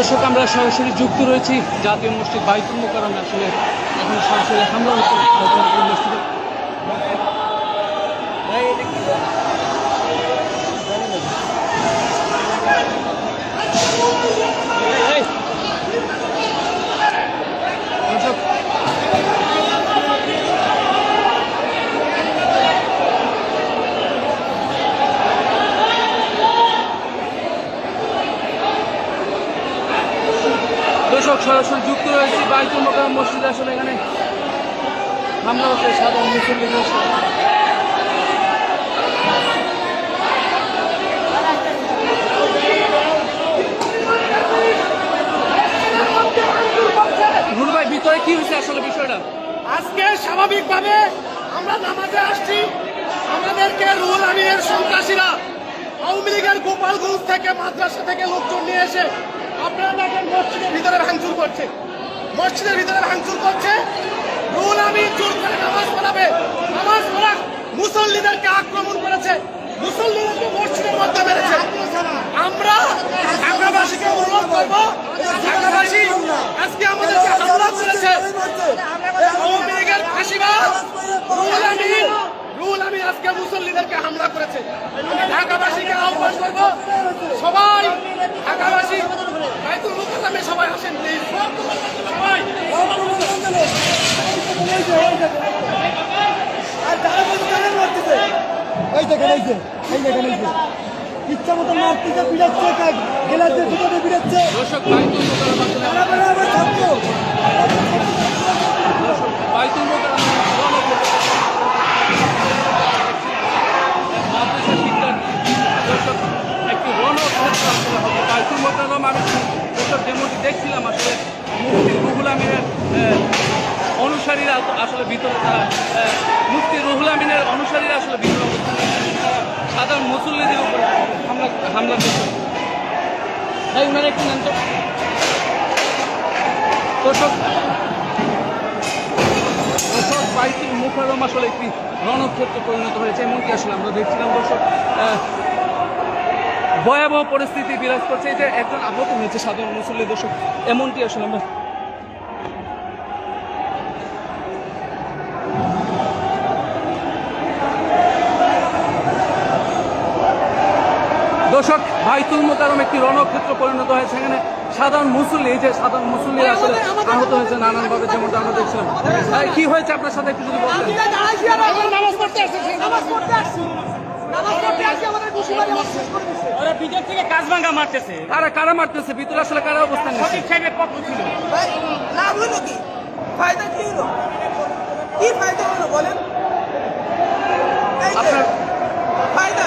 দর্শক আমরা সরাসরি যুক্ত রয়েছি। জাতীয় মসজিদ বাইতুল মোকারমে আসলে এখন সরাসরি হামলা হচ্ছে এই! দর্শক দর্শক সরাসরি যুক্ত রয়েছি। বাইতুল মোকাররম মসজিদে আসলে এখানে হামলা হচ্ছে সাধারণ সাথে। নুরু ভাই, ভিতরে কি হয়েছে আসলে বিষয়টা? আজকে স্বাভাবিকভাবে আমরা নামাজে আসছি। আমাদেরকে আমিনের সন্ত্রাসীরা আওয়ামী লীগের গোপালগঞ্জ থেকে, মাদ্রাসা থেকে লোকজন নিয়ে এসে আপনারা দেখেন মসজিদের ভিতরে ভাঙচুর করছে। মসজিদের ভিতরে ভাঙচুর করছে। রুহুল আমি নামাজ পড়াবে। নামাজ পড়া মুসল্লিদেরকে আক্রমণ করেছে। মুসল্লিদেরকে মসজিদের মধ্যে মেরেছে। আমরা ঢাকাবাসীকে অনুরোধ করব, ঢাকাবাসী আজকে আমাদেরকে হামলা করেছে আওয়ামী লীগের ফাঁসিবাদ রুহুল আমিন রুহুল আমিন আজকে মুসল্লিদেরকে হামলা করেছে আমি ঢাকাবাসীকে আহ্বান করব সবাই ঢাকাবাসী বাইতুল মুকাদ্দামে সবাই আসেন প্লিজ সবাই এই দেখেন এই যে এই দেখেন এই যে। ইচ্ছা মতো মারতেছে বিড়াচ্ছে গেলাতে দুটোতে বিড়াচ্ছে দর্শক বাইতুল আসলে ভিতরে তারা মুফতি রুহুল আমিনের অনুসারীরা আসলে ভিতরে অবস্থান সাধারণ মুসল্লিদের উপর হামলা হামলা করছে। তাই ওনারা একটু নেন তো দর্শক বাইতুল মুখারম আসলে একটি রণক্ষেত্রে পরিণত হয়েছে, এমনকি আসলে আমরা দেখছিলাম দর্শক ভয়াবহ পরিস্থিতি বিরাজ করছে। যে একজন আহত হয়েছে সাধারণ মুসল্লি দর্শক, এমনটি আসলে আমরা দর্শক বাইতুল মোকারম একটি রণক্ষেত্র পরিণত হয়েছে। এখানে সাধারণ মুসল্লি এই যে সাধারণ মুসল্লি আসলে আহত হয়েছে নানানভাবে যেমনটা আমরা দেখছিলাম। কি হয়েছে? আপনার সাথে একটু যদি কারা কারা মারতেছে? ভিতরে আসলে কারা অবস্থান নিচ্ছে? সঠিক সাহেবের পক্ষ ছিল। লাভ হলো কি? ফায়দা কি হলো? কি ফায়দা হলো বলেন? ফায়দা।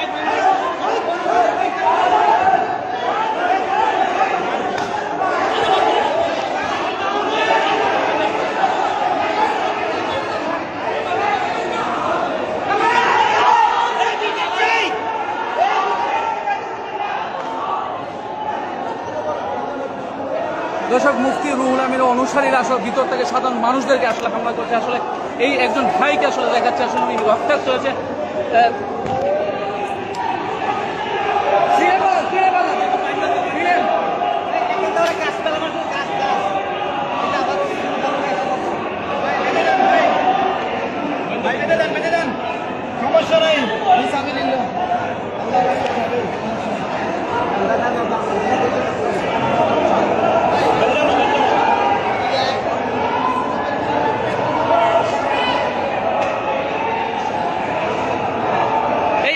দর্শক, মুফতি রুহুল আমির অনুসারীরা আসলে ভিতর থেকে সাধারণ মানুষদেরকে আসলে হামলা করছে। আসলে এই একজন ভাইকে আসলে দেখাচ্ছে, আসলে উনি রক্তাক্ত হয়েছে সমস্যা এই